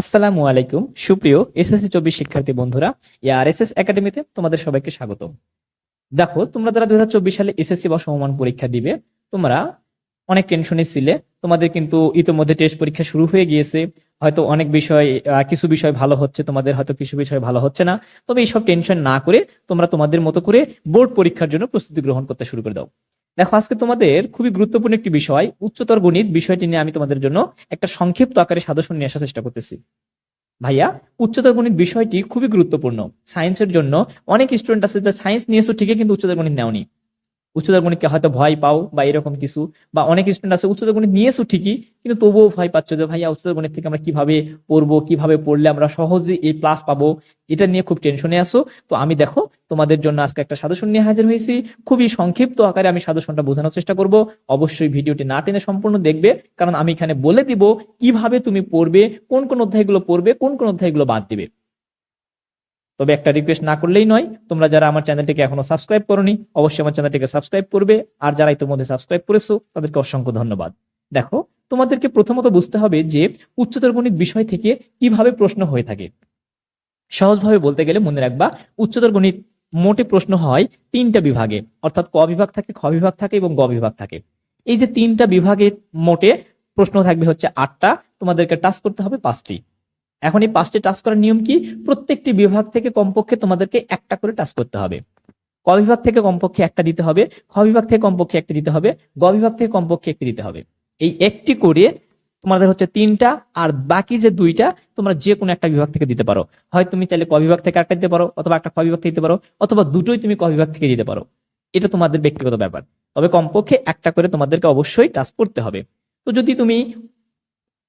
আসসালামু আলাইকুম। সুপ্রিয় এসএসসি চব্বিশ শিক্ষার্থী বন্ধুরা এআরএসএস একাডেমিতে তোমাদের সবাইকে স্বাগত। দেখো, তোমরা যারা দুই সালে এসএসসি বা সমমান পরীক্ষা দিবে, তোমরা অনেক টেনশনে ছিলে। তোমাদের কিন্তু ইতোমধ্যে টেস্ট পরীক্ষা শুরু হয়ে গিয়েছে। হয়তো অনেক বিষয় কিছু বিষয় ভালো হচ্ছে, তোমাদের হয়তো কিছু বিষয় ভালো হচ্ছে না। তবে এইসব টেনশন না করে তোমরা তোমাদের মতো করে বোর্ড পরীক্ষার জন্য প্রস্তুতি গ্রহণ করতে শুরু করে দাও। দেখো, আজকে তোমাদের খুবই গুরুত্বপূর্ণ একটি বিষয়, উচ্চতর গণিত বিষয়টি নিয়ে আমি তোমাদের জন্য একটা সংক্ষিপ্ত আকারে সাদর্শন নিয়ে আসার চেষ্টা করতেছি। ভাইয়া, উচ্চতর গণিত বিষয়টি খুবই গুরুত্বপূর্ণ। সায়েন্সের জন্য অনেক স্টুডেন্ট আছে যে সায়েন্স নিয়েছো ঠিকই, কিন্তু উচ্চতর গণিত নেওনি। উচ্চতর গণিতকে হয়তো ভয় পাও বা এরকম কিছু, বা অনেক স্টুডেন্ট আছে, উচ্চতর গণিত নিয়েছো ঠিকই, কিন্তু তবুও ভয় পাচ্ছ যে ভাইয়া উচ্চতর গণিত থেকে আমরা কীভাবে পড়ব, কীভাবে পড়লে আমরা সহজে এই প্লাস পাবো, এটা নিয়ে খুব টেনশনে আসো তো আমি দেখো, তোমাদের জন্য আজকে একটা সাজেশন নিয়ে হাজির হয়েছি। খুবই সংক্ষিপ্ত আকারে আমি সাজেশনটা বোঝানোর চেষ্টা করব। অবশ্যই ভিডিওটি না টেনে সম্পূর্ণ দেখবে, কারণ আমি এখানে বলে দিব কীভাবে তুমি পড়বে, কোন কোন অধ্যায়গুলো পড়বে, কোন কোন অধ্যায়গুলো বাদ দিবে। তবে একটা রিকোয়েস্ট না করলেই নয়, তোমরা যারা আমার চ্যানেলটিকে এখনও সাবস্ক্রাইব করনি, অবশ্যই আমার চ্যানেলটিকে সাবস্ক্রাইব করবে, আর যারা ইতিমধ্যে সাবস্ক্রাইব করেছ, তাদেরকে অসংখ্য ধন্যবাদ। দেখো, তোমাদেরকে প্রথমত বুঝতে হবে যে উচ্চতর গণিত বিষয় থেকে কীভাবে প্রশ্ন হয়ে থাকে। সহজভাবে বলতে গেলে মনে রাখবা, উচ্চতর গণিত মোটে প্রশ্ন হয় তিনটা বিভাগে, অর্থাৎ ক বিভাগ থাকে, খ বিভাগ থাকে এবং গ বিভাগ থাকে। এই যে তিনটা বিভাগে মোটে প্রশ্ন থাকবে হচ্ছে আটটা, তোমাদেরকে টাচ করতে হবে পাঁচটি। এখন এই পাঁচটি টাচ করার নিয়ম কি? প্রত্যেকটি বিভাগ থেকে কমপক্ষে তোমাদেরকে একটা করে টাচ করতে হবে। ক বিভাগ থেকে কমপক্ষে একটা দিতে হবে, খ বিভাগ থেকে কমপক্ষে একটা দিতে হবে, গ বিভাগ থেকে কমপক্ষে একটি দিতে হবে। এই একটি করে তোমাদের হচ্ছে তিনটা আর বাকি যে দুইটা তোমরা যে কোনো একটা বিভাগ থেকে দিতে পারো। হয় তুমি চাইলে ক বিভাগ থেকে একটা দিতে পারো অথবা একটা খ বিভাগ থেকে দিতে পারো অথবা দুটোই তুমি ক বিভাগ থেকে দিতে পারো। এটা তোমাদের ব্যক্তিগত ব্যাপার। তবে কমপক্ষে একটা করে তোমাদেরকে অবশ্যই টাচ করতে হবে। তো যদি তুমি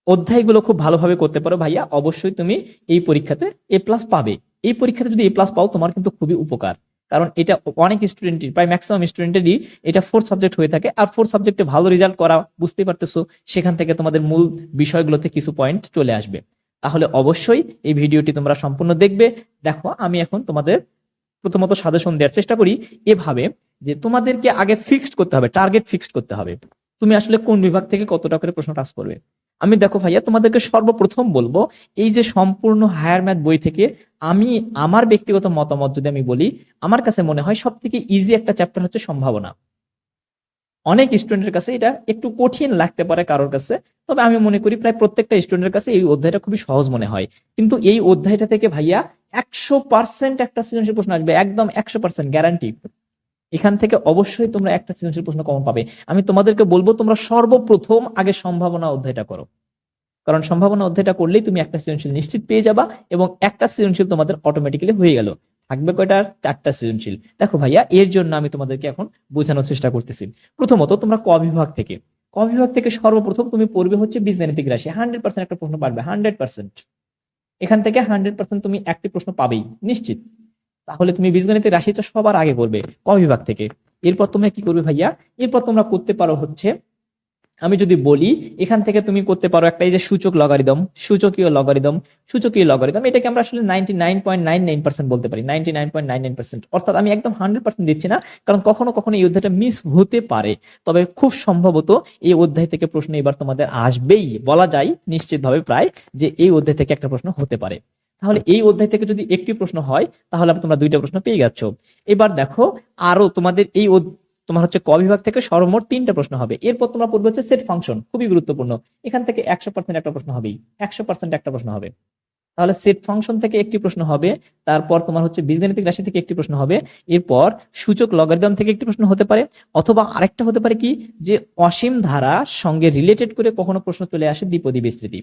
অধ্যায়গুলো খুব ভালোভাবে করতে পারো ভাইয়া। অবশ্যই তুমি এই পরীক্ষাতে এ প্লাস পাবে। এই পরীক্ষাতে যদি এ প্লাস পাও, তোমার কিন্তু খুবই উপকার। কারণ এটা অনেক স্টুডেন্টের প্রায় ম্যাক্সিমাম স্টুডেন্টেরই এটা ফোর্থ সাবজেক্ট হয়ে থাকে। আর ফোর্থ সাবজেক্টে ভালো রেজাল্ট করা, বুঝতেই পারতেছো, সেখান থেকে তোমাদের মূল বিষয়গুলোতে কিছু পয়েন্ট চলে আসবে। তাহলে অবশ্যই এই ভিডিওটি তোমরা সম্পূর্ণ দেখবে। দেখো, আমি এখন তোমাদের প্রথমত সাজেশন দেওয়ার চেষ্টা করি এভাবে যে তোমাদেরকে আগে ফিক্সড করতে হবে টার্গেট ফিক্সড করতে হবে। তুমি আসলে কোন বিভাগ থেকে কতটা করে প্রশ্ন টাস করবে? আমি দেখো ভাইয়া, তোমাদেরকে সর্বপ্রথম বলব, এই যে সম্পূর্ণ হায়ার ম্যাথ বই থেকে আমি, আমার ব্যক্তিগত মতামত যদি আমি বলি, আমার কাছে মনে হয় সব থেকে ইজি একটা চ্যাপ্টার হচ্ছে সম্ভাবনা। অনেক স্টুডেন্টের কাছে এটা একটু কঠিন লাগতে পারে কারোর কাছে, তবে আমি মনে করি প্রায় প্রত্যেকটা স্টুডেন্টের কাছে এই অধ্যায়টা খুবই সহজ মনে হয়। কিন্তু এই অধ্যায়টা থেকে ভাইয়া একশো পার্সেন্ট একটা সৃজনশীল প্রশ্ন আসবে, একদম একশো পার্সেন্ট গ্যারান্টি এখান থেকে অবশ্যই তোমরা একটা সৃজনশীল প্রশ্ন কমন পাবে। আমি তোমাদেরকে বলব, তোমরা সর্বপ্রথম আগে সম্ভাবনা অধ্যায়টা করো। কারণ সম্ভাবনা অধ্যায়টা করলেই তুমি একটা সৃজনশীল নিশ্চিত পেয়ে যাবা এবং একটা সৃজনশীল তোমাদের অটোমেটিক্যালি হয়ে গেল। থাকবে কয়টা? চারটা সৃজনশীল। দেখো ভাইয়া, এর জন্য আমি তোমাদেরকে এখন বোঝানোর চেষ্টা করতেছি। প্রথমত, তোমরা ক বিভাগ থেকে। ক বিভাগ থেকে সর্বপ্রথম তুমি পড়বে হচ্ছে বীজগাণিতিক রাশি। হান্ড্রেড পার্সেন্ট একটা প্রশ্ন পারবে হান্ড্রেড পার্সেন্ট এখান থেকে হান্ড্রেড পার্সেন্ট তুমি একটি প্রশ্ন পাবেই, নিশ্চিত। তাহলে তুমি বীজগণিতের রাশিটা সবার আগে করবে ক বিভাগ থেকে। এরপর তোমরা কি করবে ভাইয়া? এরপর তোমরা করতে পারো হচ্ছে, আমি যদি বলি, এখান থেকে তুমি করতে পারো একটা এই যে সূচক লগারিদম সূচকীয় লগারিদম সূচকীয় লগারিদম এটাকে আমরা আসলে ninety nine point nine nine percent বলতে পারি ninety nine point nine nine percent অর্থাৎ আমি একদম হান্ড্রেড পার্সেন্ট দিচ্ছি না, কারণ কখনো কখনো এই অধ্যায়টা মিস হতে পারে। তবে খুব সম্ভবত এই অধ্যায় থেকে প্রশ্ন এবার তোমাদের আসবেই। বলা যায় নিশ্চিতভাবে প্রায় যে এই অধ্যায় থেকে একটা প্রশ্ন হতে পারে। তাহলে এই অধ্যায় থেকে যদি একটি প্রশ্ন হয়, তাহলে তোমরা দুইটা প্রশ্ন পেয়ে গেছো এবার দেখো আরও তোমাদের এই তোমার হচ্ছে ক বিভাগ থেকে সর্বমোট তিনটা প্রশ্ন হবে। এরপর তোমরা পড়বে হচ্ছে সেট ফাংশন, খুবই গুরুত্বপূর্ণ। এখান থেকে একশো পার্সেন্ট একটা প্রশ্ন হবেই, একশো পার্সেন্ট একটা প্রশ্ন হবে। তাহলে সেট ফাংশন থেকে একটি প্রশ্ন হবে, তারপর তোমার হচ্ছে বীজগাণিতিক রাশি থেকে একটি প্রশ্ন হবে, এরপর সূচক লগারিদম থেকে একটি প্রশ্ন হতে পারে, অথবা আরেকটা হতে পারে কি, যে অসীম ধারা সঙ্গে রিলেটেড করে কখনো প্রশ্ন চলে আসে দ্বিপদী বিস্তৃতি।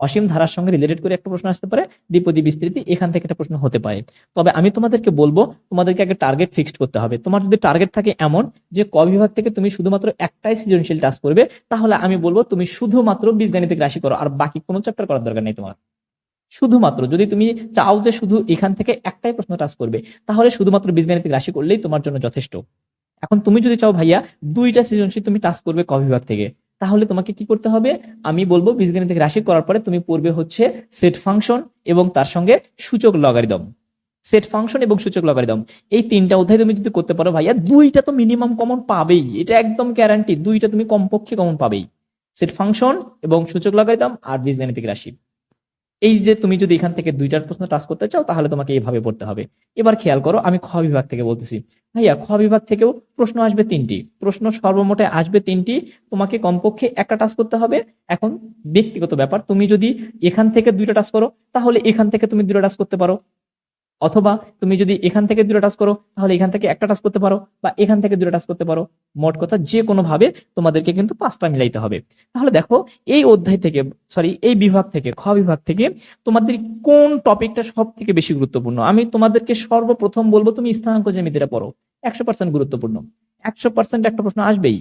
অসীম ধারার সঙ্গে রিলেটেড করে একটা প্রশ্ন আসতে পারে, দ্বিপদী বিস্তৃতি, এখান থেকে একটা প্রশ্ন হতে পারে। তবে আমি তোমাদেরকে বলব, তোমাদেরকে আগে টার্গেট ফিক্সড করতে হবে। তোমার যদি টার্গেট থাকে এমন যে, ক বিভাগ থেকে তুমি শুধুমাত্র একটাই সৃজনশীল টাস্ক করবে, তাহলে আমি বলব তুমি শুধুমাত্র বীজগাণিতিক রাশি করো, আর বাকি কোনো চ্যাপ্টার করার দরকার নেই তোমার। শুধুমাত্র, যদি তুমি চাও যে শুধু এখান থেকে একটাই প্রশ্ন টাচ করবে, তাহলে শুধুমাত্র বীজগাণিতিক রাশি করলেই তোমার জন্য যথেষ্ট। এখন তুমি যদি চাও ভাইয়া দুইটা সৃজনশীল তুমি টাচ করবে ক বিভাগ থেকে তাহলে তোমাকে কি করতে হবে? আমি বলব বীজগাণিতিক রাশি করার পরে তুমি পড়বে হচ্ছে সেট ফাংশন এবং তার সঙ্গে সূচক লগারিদম সেট ফাংশন এবং সূচক লগারিদম এই তিনটা অধ্যায় তুমি যদি করতে পারো ভাইয়া, দুইটা তো মিনিমাম কমন পাবেই। এটা একদম গ্যারান্টি দুইটা তুমি কমপক্ষে কমন পাবেই। সেট ফাংশন এবং সূচক লগারিদম আর বীজগাণিতিক রাশি। এই যে তুমি যদি এখান থেকে দুইটার প্রশ্ন টাচ করতে চাও, তাহলে তোমাকে এইভাবে পড়তে হবে। এবার খেয়াল করো, আমি খ বিভাগ থেকে বলতেছি। ভাইয়া, খ বিভাগ থেকেও প্রশ্ন আসবে তিনটি। প্রশ্ন সর্বমোটে আসবে তিনটি। তোমাকে কমপক্ষে একটা টাচ করতে হবে। এখন ব্যক্তিগত ব্যাপার, তুমি যদি এখান থেকে দুইটা টাচ করো, তাহলে এখান থেকে তুমি দুটো টাচ করতে পারো। অথবা তুমি যদি এখান থেকে দুটো টাচ করো, তাহলে এখান থেকে একটা টাচ করতে পারো বা এখান থেকে দুটো টাচ করতে পারো। মোট কথা যে কোনো ভাবে তোমাদেরকে কিন্তু পাঁচটা মিলাইতে হবে। তাহলে দেখো, এই অধ্যায় থেকে সরি এই বিভাগ থেকে, খ বিভাগ থেকে তোমাদের কোন টপিকটা সব থেকে বেশি গুরুত্বপূর্ণ? আমি তোমাদেরকে সর্বপ্রথম বলব, তুমি স্থানাঙ্ক জ্যামিতিটা পড়ো। একশো পার্সেন্ট গুরুত্বপূর্ণ। একশো পার্সেন্ট একটা প্রশ্ন আসবেই।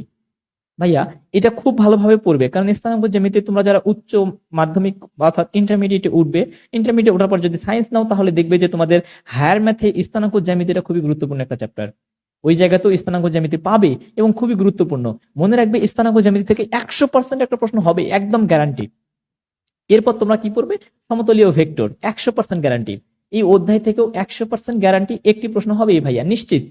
ভাইয়া, এটা খুব ভালোভাবে পড়বে। কারণ স্থানাঙ্ক জ্যামিতি তোমরা যারা উচ্চ মাধ্যমিক অর্থাৎ ইন্টারমিডিয়েটে উঠবে ইন্টারমিডিয়েট ওঠার পর যদি সায়েন্স নাও, তাহলে দেখবে যে তোমাদের হায়ার ম্যাথে স্থানাঙ্ক জ্যামিতিটা খুবই গুরুত্বপূর্ণ একটা চ্যাপ্টার ওই জায়গাতেও স্থানাঙ্ক জ্যামিতি পাবে এবং খুবই গুরুত্বপূর্ণ। মনে রাখবে, স্থানাঙ্ক জ্যামিতি থেকে একশো পার্সেন্ট একটা প্রশ্ন হবে, একদম গ্যারান্টি এরপর তোমরা কি পড়বে? সমতলীয় ভেক্টর একশো পার্সেন্ট গ্যারান্টি এই অধ্যায় থেকেও একশো পার্সেন্ট গ্যারান্টি একটি প্রশ্ন হবে ভাইয়া, নিশ্চিত?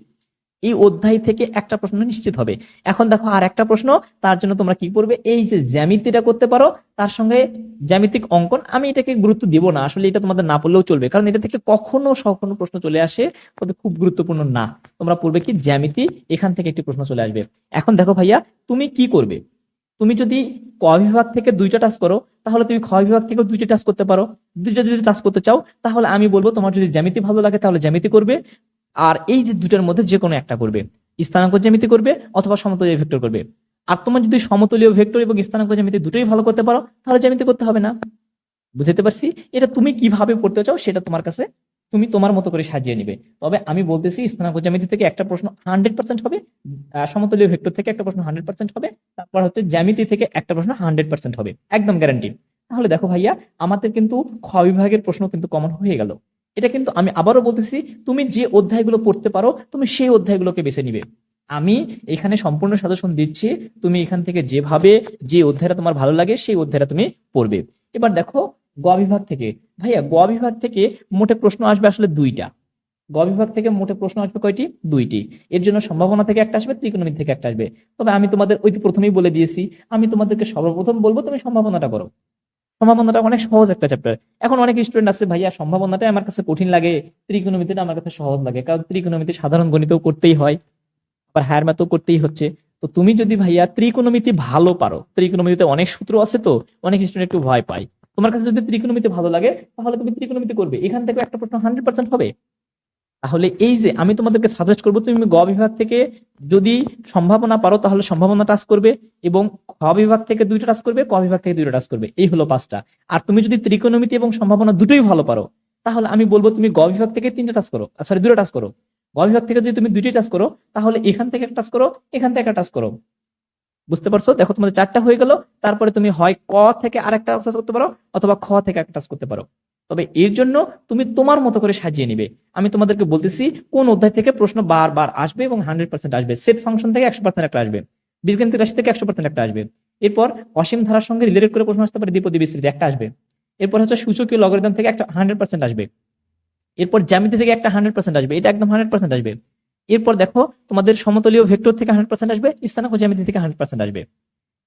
এই অধ্যায় থেকে একটা প্রশ্ন নিশ্চিত হবে। এখন দেখো আর একটা প্রশ্ন, তার জন্য তোমরা কি করবে? এই যে জ্যামিতিটা করতে পারো, তার সঙ্গে জ্যামিতিক অঙ্কন, আমি এটাকে গুরুত্ব দিব না। আসলে এটা তোমাদের না পড়লেও চলবে, কারণ এটা থেকে কখনো কখনো প্রশ্ন চলে আসে তবে খুব গুরুত্বপূর্ণ না। তোমরা পড়বে কি জ্যামিতি, এখান থেকে একটি প্রশ্ন চলে আসবে। এখন দেখো ভাইয়া, তুমি কি করবে? তুমি যদি ক বিভাগ থেকে দুইটা টাচ করো, তাহলে তুমি খ বিভাগ থেকে দুইটা টাচ করতে পারো। দুইটা যদি টাচ করতে চাও, তাহলে আমি বলব তোমার যদি জ্যামিতি ভালো লাগে, তাহলে জ্যামিতি করবে। আর এই যে দুটার মধ্যে যে কোনো একটা করবে। স্থানাঙ্ক জ্যামিতি করবে অথবা সমতলীয় ভেক্টর করবে। আর তোমার যদি সমতলীয় ভেক্টর এবং স্থানাঙ্ক জ্যামিতি দুটোই ভালো করতে পারো, তাহলে জ্যামিতি করতে হবে না। বুঝতে পারছি? এটা তুমি কীভাবে পড়তে চাও সেটা তোমার কাছে তুমি তোমার মতো করে সাজিয়ে নিবে। তবে আমি বলতেছি, স্থানাঙ্ক জ্যামিতি থেকে একটা প্রশ্ন হান্ড্রেড পার্সেন্ট হবে সমতলীয় ভেক্টর থেকে একটা প্রশ্ন হান্ড্রেড পার্সেন্ট হবে, তারপর হচ্ছে জ্যামিতি থেকে একটা প্রশ্ন হান্ড্রেড পার্সেন্ট হবে। একদম গ্যারান্টি তাহলে দেখো ভাইয়া, আমাদের কিন্তু খ বিভাগের প্রশ্ন কিন্তু কমন হয়ে গেল। এটা কিন্তু আমি আবারও বলতেছি, তুমি যে অধ্যায়গুলো পড়তে পারো, তুমি সেই অধ্যায়গুলোকে বেছে নিবে। আমি এখানে সম্পূর্ণ সাজেশন দিচ্ছি, তুমি এখান থেকে যেভাবে যে অধ্যায়টা তোমার ভালো লাগে, সেই অধ্যায়টা তুমি পড়বে। এবার দেখো, গ বিভাগ থেকে। ভাইয়া, গ বিভাগ থেকে মোটে প্রশ্ন আসবে আসলে দুইটা। গ বিভাগ থেকে মোটে প্রশ্ন আসবে কয়টি? দুইটি। এর জন্য সম্ভাবনা থেকে একটা আসবে, ত্রিকোণমিতি থেকে একটা আসবে। তবে আমি তোমাদের ওই প্রথমেই বলে দিয়েছি, আমি তোমাদেরকে সর্বপ্রথম বলব, তুমি সম্ভাবনাটা করো। সম্ভাবনাটা অনেক সহজ একটা চ্যাপ্টার এখন অনেক স্টুডেন্ট আছে, ভাইয়া, সম্ভাবনাটাই আমার কাছে কঠিন লাগে। ত্রিকোণমিতিটা আমার কাছে সহজ লাগে। কারণ ত্রিকোণমিতি সাধারণ গণিতেও করতেই হয়, আবার হায়ার ম্যাথও করতেই হচ্ছে। তো তুমি যদি ভাইয়া ত্রিকোণমিতি ভালো পারো, ত্রিকোণমিতিতে অনেক সূত্র আছে তো, অনেক স্টুডেন্ট একটু ভয় পায়। তোমার কাছে যদি ত্রিকোণমিতি ভালো লাগে, তাহলে তুমি ত্রিকোণমিতি করবে। এখান থেকে একটা প্রশ্ন হান্ড্রেড পার্সেন্ট হবে। তাহলে এই যে আমি তোমাদেরকে সাজেস্ট করব, তুমি গ বিভাগ থেকে যদি সম্ভাবনা পারো, তাহলে সম্ভাবনা টাচ করবে এবং খ বিভাগ থেকে দুইটা টাচ করবে, ক বিভাগ থেকে দুইটা টাচ করবে। এই হলো পাঁচটা। আর তুমি যদি ত্রিকোণমিতি এবং সম্ভাবনা দুটোই ভালো পারো, তাহলে আমি বলব তুমি গ বিভাগ থেকে তিনটা টাচ করো সরি দুটো টাচ করো। গ বিভাগ থেকে যদি তুমি দুইটাই টাচ করো, তাহলে এখান থেকে একটা টাচ করো, এখান থেকে একটা টাচ করো। বুঝতে পারছ? দেখো তোমাদের চারটা হয়ে গেল, তারপরে তুমি হয় ক থেকে আরেকটা টাচ করতে পারো, অথবা খ থেকে একটা টাচ করতে পারো। তবে এর জন্য তুমি তোমার মতো করে সাজিয়ে নিবে। আমি তোমাদেরকে বলতেছি, কোন অধ্যায় থেকে প্রশ্ন বারবার আসবে এবং হান্ড্রেড পার্সেন্ট আসবে। সেট ফাংশন থেকে একশো পার্সেন্ট একটা আসবে। বীজগাণিতিক রাশি থেকে একশো পার্সেন্ট একটা আসবে। এরপর অসীম ধারার সঙ্গে রিলেটেড করে প্রশ্ন আসতে পারে দ্বিপদী বিস্তৃতি একটা আসবে। এরপর হচ্ছে সূচকীয় লগারিদম থেকে একটা হান্ড্রেড পার্সেন্ট আসবে। এরপর জ্যামিতি থেকে একটা হান্ড্রেড পার্সেন্ট আসবে। এটা একদম হান্ড্রেড পার্সেন্ট আসবে। এরপর দেখো, তোমাদের সমতলীয় ভেক্টর থেকে হান্ড্রেড পার্সেন্ট আসবে স্থানাঙ্ক জ্যামিতি থেকে হান্ড্রেড পার্সেন্ট আসবে।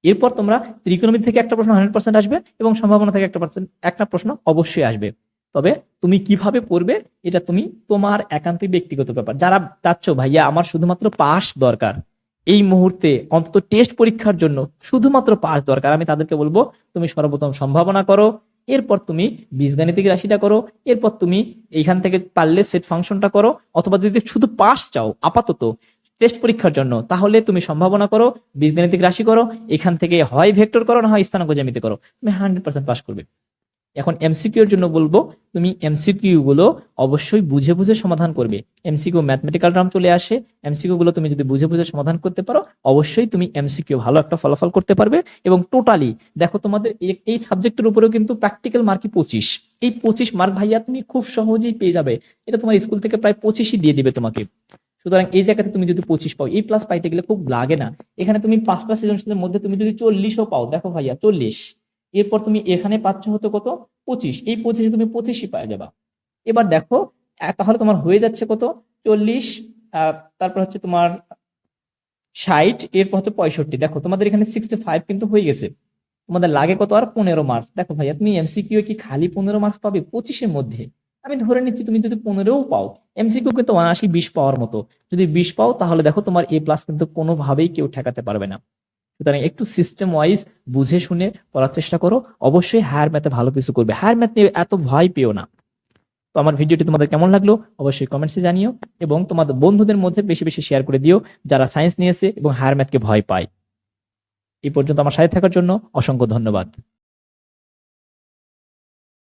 এরপর তোমরা ত্রিকোণমিতি থেকে একটা প্রশ্ন হান্ড্রেড পার্সেন্ট আসবে এবং সম্ভাবনা থেকে একটা পার্সেন্ট একটা প্রশ্ন অবশ্যই আসবে। তবে তুমি কীভাবে পড়বে এটা তুমি তোমার একান্তই ব্যক্তিগত ব্যাপার। যারা চাচ্ছ, ভাইয়া, আমার শুধুমাত্র পাস দরকার। এই মুহূর্তে অন্তত টেস্ট পরীক্ষার জন্য শুধুমাত্র পাস দরকার। আমি তাদেরকে বলব, তুমি সর্বপ্রথম সম্ভাবনা করো, এরপর তুমি বীজগাণিতিক রাশিটা করো, এরপর তুমি এইখান থেকে পারলে সেট ফাংশনটা করো, অথবা যদি শুধু পাস চাও, আপাতত টেস্ট পরীক্ষার জন্য। তাহলে তুমি সম্ভাবনা করো, বীজগাণিতিক রাশি করো, এখান থেকে হয় ভেক্টর করো, না হয় স্থানাঙ্ক জ্যামিতি করো। তুমি হান্ড্রেড পার্সেন্ট পাস করবে। এখন এমসিকিউ এর জন্য বলব, তুমি এমসিকিউ গুলো অবশ্যই বুঝে বুঝে সমাধান করবে। এমসিকিউ ম্যাথমেটিক্যাল টার্ম চলে আসে। এমসিকিউ গুলো তুমি যদি বুঝে বুঝে সমাধান করতে পারো, অবশ্যই তুমি এমসিকিউ ভালো একটা ফলাফল করতে পারবে। এবং টোটালি দেখো তোমাদের এই- এই সাবজেক্টের উপরেও কিন্তু প্র্যাকটিক্যাল মার্কই পঁচিশ। এই পঁচিশ মার্ক ভাইয়া তুমি খুব সহজেই পেয়ে যাবে। এটা তোমার স্কুল থেকে প্রায় পঁচিশই দিয়ে দিবে তোমাকে। সুতরাং এই জায়গাতে তুমি যদি পঁচিশ পাও, এই প্লাস পাইতে গেলে খুব লাগে না। এখানে তুমি পাঁচটা সৃজনশীলের মধ্যে তুমি যদি চল্লিশও পাও, দেখো ভাইয়া, চল্লিশ। এরপর তুমি এখানে পাচ্ছ হতো কত? পঁচিশ। এই পঁচিশে তুমি পঁচিশই পাওয়া যাবা। এবার দেখো তাহলে তোমার হয়ে যাচ্ছে কত? চল্লিশ তারপর হচ্ছে তোমার ষাট, এরপর হচ্ছে পঁয়ষট্টি। দেখো, তোমাদের এখানে সিক্সটি ফাইভ কিন্তু হয়ে গেছে। তোমাদের লাগে কত? আর পনেরো মার্কস দেখো ভাইয়া, তুমি এমসিকিউ কি খালি পনেরো মার্কস পাবে? পঁচিশের মধ্যে। আমি ধরে নিচ্ছি তুমি যদি পনেরোও পাও এমসিকিউ কিন্তু অনায়াসি বিশ পাওয়ার মতো। যদি বিশ পাও, তাহলে দেখো তোমার এ প্লাস কিন্তু কোনোভাবেই কেউ ঠেকাতে পারবে না। সুতরাং একটু সিস্টেম ওয়াইজ বুঝে শুনে পড়ার চেষ্টা করো। অবশ্যই হায়ার ম্যাথে ভালো কিছু করবে। হায়ার ম্যাথ নিয়ে এত ভয় পেও না। তো আমার ভিডিওটি তোমাদের কেমন লাগল, অবশ্যই কমেন্টসে জানিও এবং তোমাদের বন্ধুদের মধ্যে বেশি বেশি শেয়ার করে দিও যারা সায়েন্স নিয়েছে এবং হায়ার ম্যাথকে ভয় পায়। এই পর্যন্ত আমার সাথে থাকার জন্য অসংখ্য ধন্যবাদ।